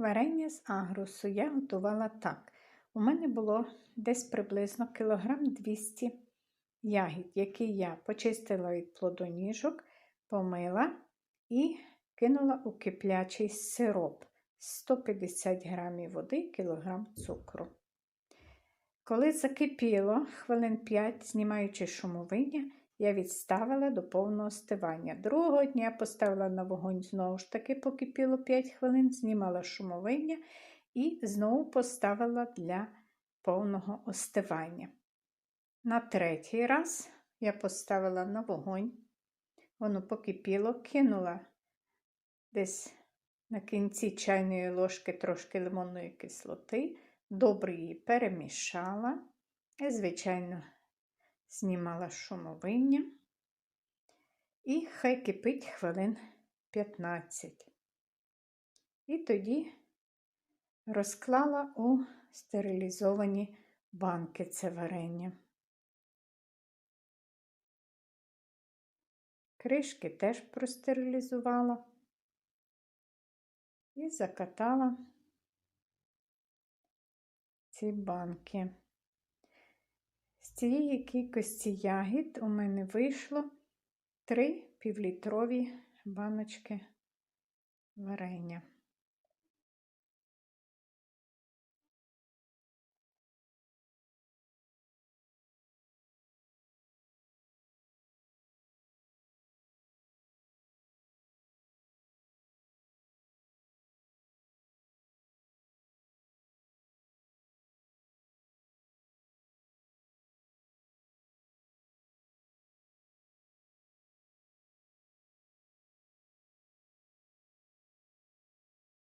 Варення з агрусу я готувала так. У мене було десь приблизно кілограм 200 ягід, які я почистила від плодоніжок, помила і кинула у киплячий сироп 150 г води, кілограм цукру. Коли закипіло хвилин 5, знімаючи шумовиння, я відставила до повного остивання. Другого дня поставила на вогонь знову ж таки, покипіло 5 хвилин, знімала шумовиння і знову поставила для повного остивання. На третій раз я поставила на вогонь, воно покипіло, кинула десь на кінці чайної ложки трошки лимонної кислоти, добре її перемішала і, звичайно, знімала шумовиння і хай кипить хвилин 15. І тоді розклала у стерилізовані банки це варення. Кришки теж простерилізувала і закатала ці банки. З цієї кількості ягід у мене вийшло 3 півлітрові баночки варення.